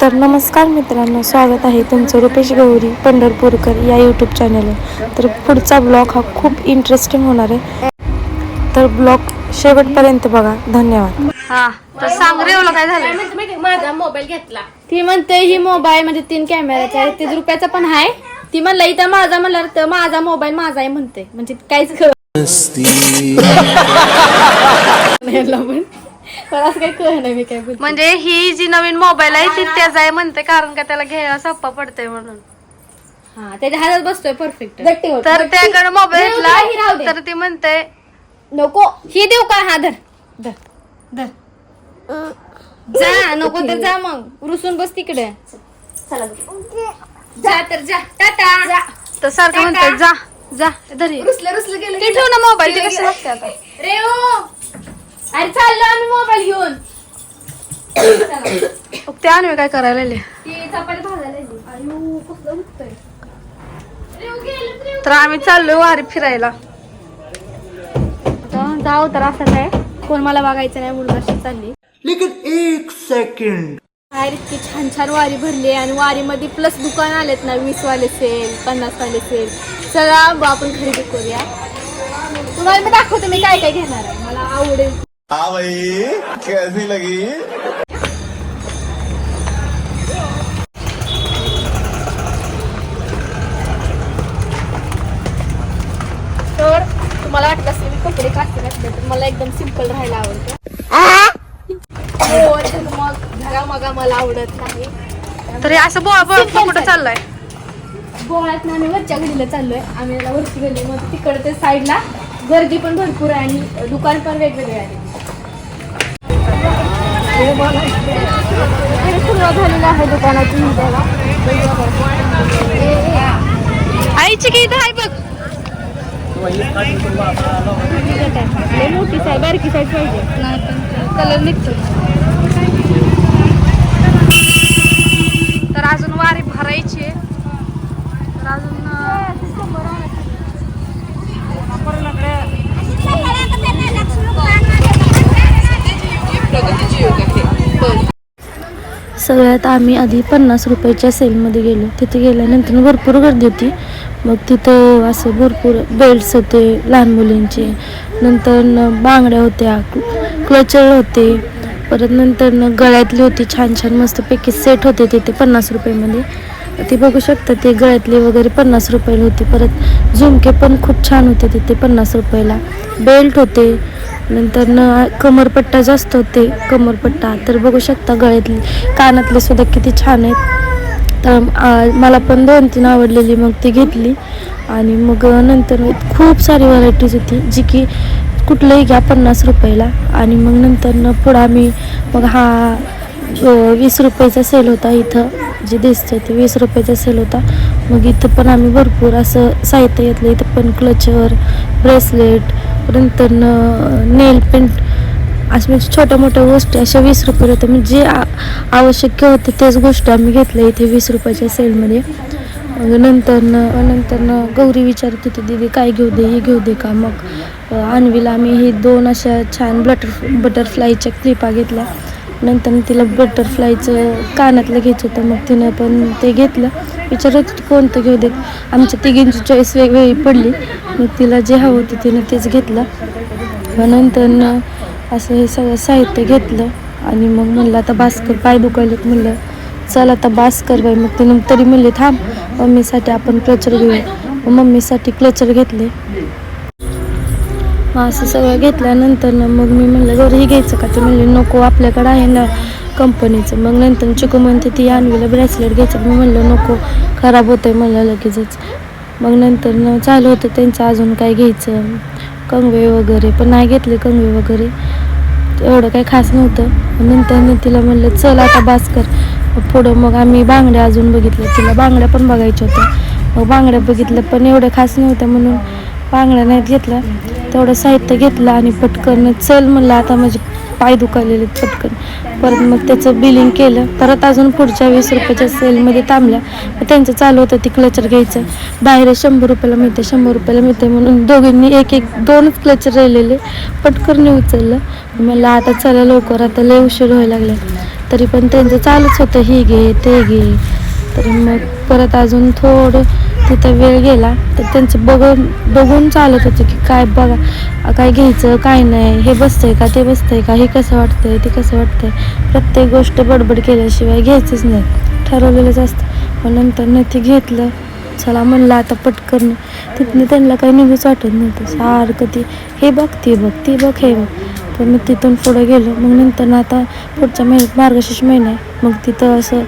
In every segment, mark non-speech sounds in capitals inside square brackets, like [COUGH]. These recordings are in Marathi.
तर नमस्कार मित्रांनो स्वागत आहे तुमचं रुपेश गौरी पंढरपूरकर या यूट्यूब चॅनलवर तर पुढचा ब्लॉग हा खूप इंटरेस्टिंग होणार आहे. तर ब्लॉग शेवटपर्यंत बघा. धन्यवाद. हा तर सांग रे काय झालं माझा मोबाईल घेतला. ती म्हणते ही मोबाईल म्हणजे तीन कॅमेराचा आहे तीस रुपयाचा पण आहे. ती म्हणलं इथं माझा म्हणलं तर माझा मोबाईल माझा आहे म्हणते. म्हणजे काहीच कळ [LAUGHS] पण असं काही कळ नाही मी काय बोलते. म्हणजे ही जी नवीन मोबाईल आहे ती त्याच आहे म्हणते कारण का त्याला घ्यायला सोप्पा पडतंय म्हणून. हा त्याच्या हातात बसतोय परफेक्ट तर त्याकडे मोबाईल राहू दे, राहू घेतला दे. तर ती म्हणते नको. ही देऊ का? हा धर. धर. धर. जा नको तर जा मग. रुसून बस तिकडे. जा. तर जा. टाटा. जा. तर सारखं म्हणते जा. जा. धरी रुसलं रुसलं गेलं ते ठेव ना मोबाईल ते कसं लागते आता? रेओ अरे चाललो आम्ही मोबाईल घेऊन. मग [COUGHS] ते आणवे काय करायला लागले. ती चपाती भाजायला लागली. आयु, कसलं दुखतंय. रेओ गेलं, रेओ. तर आम्ही चाललोय वारी फिरायला. आता जाऊ तर असं काय? कोण मला बघायचं नाही म्हणून अशी चालली. लेकिन एक सेकंड बाहेर इतकी छान छान वारी भरली आणि वारीमध्ये प्लस दुकान आलेत ना वीस वाले सेल पन्नास वाले सेल सगळा आपण खरेदी करूया. तुम्हाला मी दाखवते मी काय काय घेणार आहे. मला आवडेल. हाँ भाई कैसी लगी? तर तुम्हाला वाटत असेल मी कपडे काढते नसले तर मला एकदम सिंपल राहायला आवडतं. हो तर मग झगा मगा मला आवडत नाही. तर हे असं बोळा बोळा कुठं चाललाय. गोळ्यात आम्ही वरच्या गडीला चाललोय. आम्ही वरची गडी मग तिकडे ते साईडला गर्दी पण भरपूर आहे आणि दुकान पण वेगवेगळे आहे सुरुवात झालेली आहे दुकानाची आईची की इथं आहे बघ मोठी साईज बारकी साईज पाहिजे कलर निघतो तर अजून वारी भरायची आहे. तर अजून अं, सगळ्यात आम्ही आधी पन्नास रुपयाच्या सेलमध्ये गेलो. तिथे गेल्यानंतर भरपूर गर्दी होती. मग तिथं असं भरपूर बेल्ट्स होते लहान मुलींचे. नंतर न बांगड्या होत्या क्लचर होते. परत नंतर गळ्यातली होती छान छान मस्तपैकी सेट होते तिथे पन्नास रुपयामध्ये. ते बघू शकता ते गळ्यातले वगैरे पन्नास रुपयाला होते. परत झुमके पण खूप छान होते तिथे पन्नास रुपयाला. बेल्ट होते. नंतर न कमरपट्टा जास्त होते. कमरपट्टा तर बघू शकता गळ्यातले कानातले सुद्धा किती छान आहेत. तर मला पण दोन तीन आवडलेली मग ती घेतली. आणि मग नंतर खूप सारी व्हरायटीज होती जी की कुठलंही घ्या पन्नास रुपयाला. आणि मग नंतर न पुढं आम्ही मग हा वीस रुपयाचा सेल होता इथं. जे दिसतं ते वीस रुपयाचा सेल होता. मग इथं पण आम्ही भरपूर असं साहित्य घेतलं. इथं पण क्लचर ब्रेसलेट नंतर नेल पेंट अशा म्हणजे छोट्या मोठ्या गोष्टी अशा वीस रुपये होत्या. म्हणजे जे आवश्यक होतं तेच गोष्टी आम्ही घेतल्या इथे वीस रुपयाच्या सेलमध्ये मग नंतर नंतर गौरी विचारत होती दीदी काय घेऊ दे? हे घेऊ दे का? मग अ, आम्ही ही दोन अशा छान बटर बटरफ्लायच्या क्लिपा घेतल्या. नंतर तिला बटरफ्लायचं कानातलं घ्यायचं होतं. मग तिनं पण ते घेतलं. विचारत होती कोणतं घेऊ देत? आमच्या तिघींची चॉईस वेगवेगळी पडली. मग तिला जे हवं होतं तिनं तेच घेतलं. मग नंतर असं हे सगळं साहित्य घेतलं. आणि मग म्हणलं आता भास्कर पाय दुखायलेत. म्हणलं चल आता बास्कर बाई. मग तिनं तरी म्हणले थांब मम्मीसाठी आपण क्लचर घेऊ मग मम्मीसाठी क्लचर घेतले. मग असं सगळं घेतल्यानंतर ना मग मी म्हणलं गौरी घ्यायचं का? ते म्हणले नको आपल्याकडं आहे ना कंपनीचं. मग नंतर चिकू म्हणते ती आणवीला ब्रेसलेट घ्यायचं. मी म्हणलं नको खराब होतंय म्हणलं लगेचच. मग नंतर न चालू होतं त्यांचं अजून काय घ्यायचं कंगवे वगैरे पण नाही घेतले कंगवे वगैरे. एवढं काही खास नव्हतं. नंतर मी तिला म्हणलं चल आता बास कर. पुढं मग आम्ही बांगड्या अजून बघितल्या. तिला बांगड्या पण बघायच्या होत्या. मग बांगड्या बघितल्या पण एवढ्या खास नव्हत्या म्हणून बांगड्या नाहीत घेतल्या. तेवढं साहित्य घेतलं आणि पटकन चल म्हणलं आता माझे पाय दुखावलेले आहेत पटकन. परत मग त्याचं बिलिंग केलं. परत अजून पुढच्या वीस रुपयाच्या सेलमध्ये थांबल्या. मग त्यांचं चालू होतं ती क्लचर घ्यायचं. बाहेर शंभर रुपयाला मिळते शंभर रुपयाला मिळते म्हणून दोघींनी एक एक दोनच क्लचर राहिलेले. पटकन उचललं म्हणलं आता चला लवकर आता लय उशीर व्हायला लागले तरी पण त्यांचं चालूच होतं. हे घे ते घे. तर मग परत अजून थोडं तिथं वेळ गेला तर त्यांचं बघून बघून चालत होतं की काय बघा काय घ्यायचं काय नाही हे बसतंय का ते बसतंय का हे कसं वाटतंय ते कसं वाटतंय. प्रत्येक गोष्ट बडबड केल्याशिवाय घ्यायचंच नाही. ठरवलेलंच असतं. मग नंतर न ते घेतलं. चला म्हणलं आता पटकन. तिथनं त्यांना काही निघूच वाटत नव्हतं. सारखं ती हे बघ ते बघ ते बघ हे बघ. तर मग तिथून पुढं गेलो. मग नंतर आता पुढच्या महिन्यात मार्गशीर्ष महिना आहे. मग तिथं असं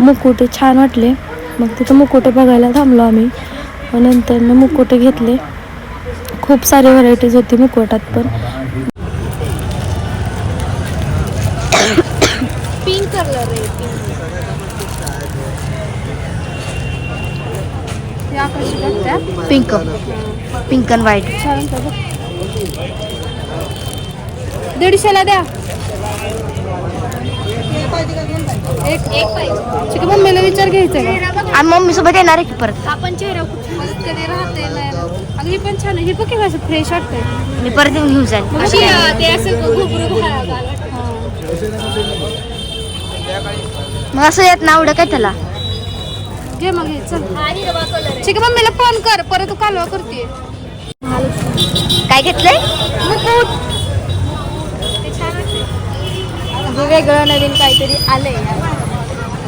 मुकुटे छान वाटले. मग तिथं मुकुटे बघायला थांबलो आम्ही. नंतर मुकुटे घेतले. खूप सारे व्हरायटीज होती मुकुटात पण. पिंक कलर आहे पिंक हे पिंक पिंक अँड व्हाईट. दीडशेला द्या. एक एक पाहिजे. ठीक आहे मम्मीला विचार घ्यायचा का? आणि मम्मी सोबत येणार आहे की परत? आपण चेहरा कुठे कधी राहते ही पण छान आहे. ही बघ की कसं फ्रेश वाटतंय. मी परत येऊन घेऊन जाईल अशी ते असं घुबरू मग असं येत ना आवडं काय त्याला? घे मग हे चल. ठीक आहे. मम्मीला फोन कर. परत तू कालवा करते. काय घेतलंय? वेगळं नवीन काहीतरी आलंय.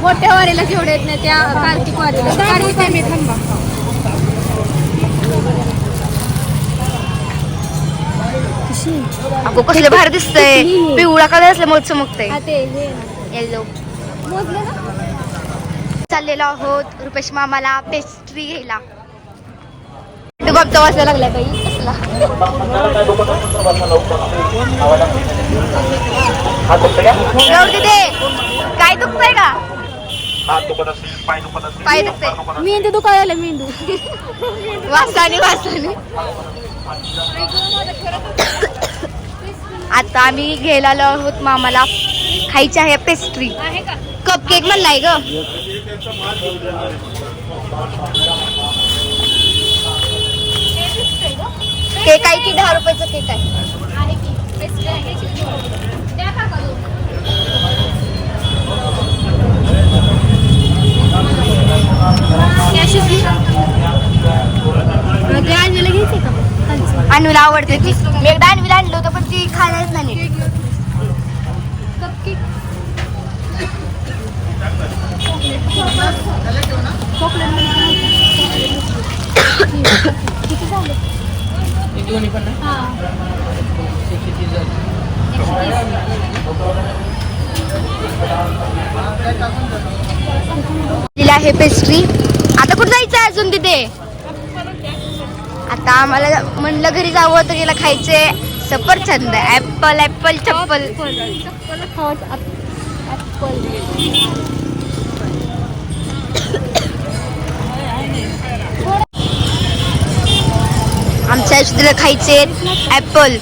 मोठ्या वारीला जेवढे येत नाही त्या कार्तिक वारीला. कार्तिक मी थांबा. अगो कसले भारी दिसतंय. पिवळा कलर असल्यामुळे चमकतंय. येलो चाललेलो आहोत रुपेश मामाला पेस्ट्री घ्यायला. तू वाचायला लागलाय बाई. कसला काय दुखतंय का? पाय दुखतंय. मेंदू दुखायला मेंदू वासाने वासाने. आता आम्ही घ्यायला आलो आहोत मामाला खायची आहे पेस्ट्री कप केक म्हणलाय ग. केक आहे की दहा रुपयाचा केक आहे. अन्वीला आवडते ती. मी एकदा अन्वीला आणलं होतं पण ती खायलाच नाही नीट. [COUGHS] कपकेक दिली आहे पेस्ट्री आता कुठं जायचं आहे अजून तिथे? आता आम्हाला म्हणलं घरी जावं तर गेला खायचे सफरचंद ऍपल ऍपल चप्पल. खायचे ऍपल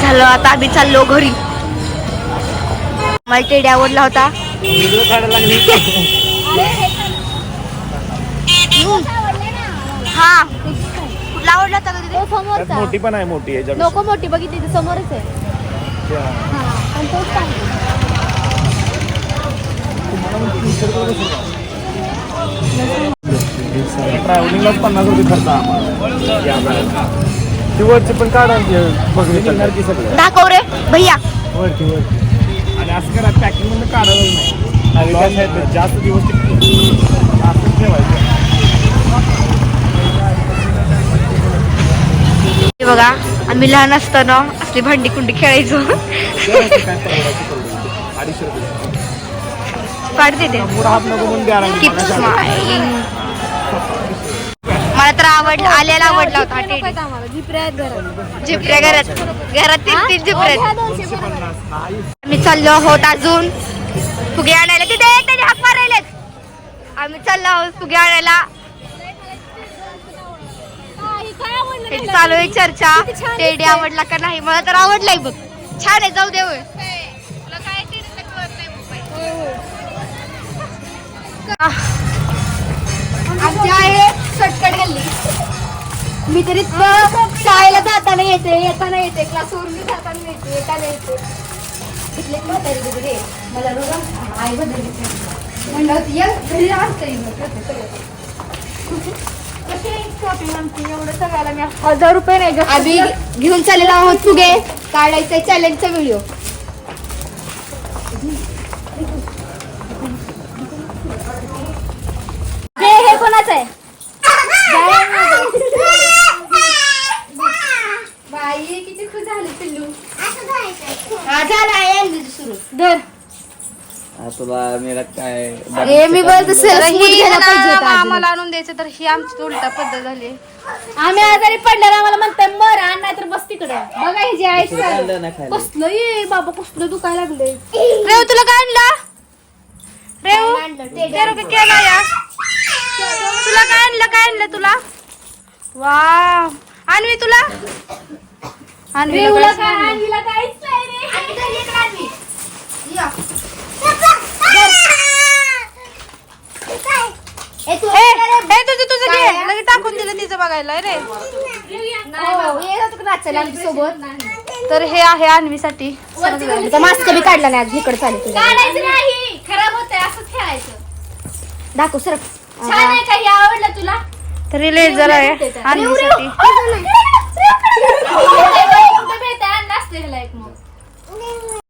झालं आता आम्ही चाललो घरी. मला टेडी आवडला होता. हा. कुठला आवडला होता का तिथे? तो समोरचा. मोठी पण आहे मोठी नको मोठी बघितली ती समोरच आहे. हा. ट्रॅव्हलिंगलाच पन्नास रुपये खर्च आम्हाला. ती वरची पण काढा बघली की सगळं. दाखव रे भैया. वरती वरती. आणि असं करा पॅकिंग नाही. जास्त दिवस. असंच ठेवायचं. हे बघा आम्ही लहान असताना असली भांडी कुंडी खेळायचो. काय परवडायचं परवडायचं. अडीचशे रुपये. काढते ते हात. Keep smiling. मला तर आवडला आल्याला आवडला होता हा टेडी. झिपऱ्या घरात. घरात. घरात तीन झिपऱ्या. आम्ही चाललो आहोत अजून. फुगे आणायला. तिथे त्याने हाक मारायलेत. आम्ही चाललो आहोत फुगे आणायला. त्याची? चालू आहे चर्चा. टेडी. आवडला का नाही? मला तर आवडलाय बघ. छान आहे जाऊ दे होय. आमची आहे शॉर्टकट गल्ली. मी तरी शाळेला जाताना येते येताना येते क्लासवरून मी जाताना येते येताना येते. इथले म्हातारी रे मला रोज आई बदलली म्हणलं होती ये घरी असते हजार रुपये नाही. आम्ही घेऊन चाललेलो आहोत फुगे. काढायचा चॅलेंजचा व्हिडिओ हे हे कोणाचं आहे बाई किती खुश झाली पिल्लू धर. तुला मेला काय? अरे मी बोलतो ही आम्हाला. आणून द्यायचं तर ही आमची उलटा पद्धत झाली. आम्ही आजारी पडल्यावर आम्हाला म्हणताय मर आण नाही तर बस तिकडं. बघा ही जी आहे खाल्लं ना खायला कसलं ये बाबा कसलं दुखायला लागले रेव तुला काय आणलं? रेव तेरो का केला या. तुला काय आणलं? काय आणलं तुला? वा आणवी तुला? आणवी रेवला काय आणलीला काहीच नाही. हे टाकून दिलं तिचं बघायला रे सोबत तर हे आहे अन्वीसाठी मास्क बी काढला नाही आज इकडे चालेल तुझ्या काढायचं नाही खराब होतंय असं खेळायचं दाखव सर हे आवडलं तुला तरी लेझर आहे अन्वीसाठी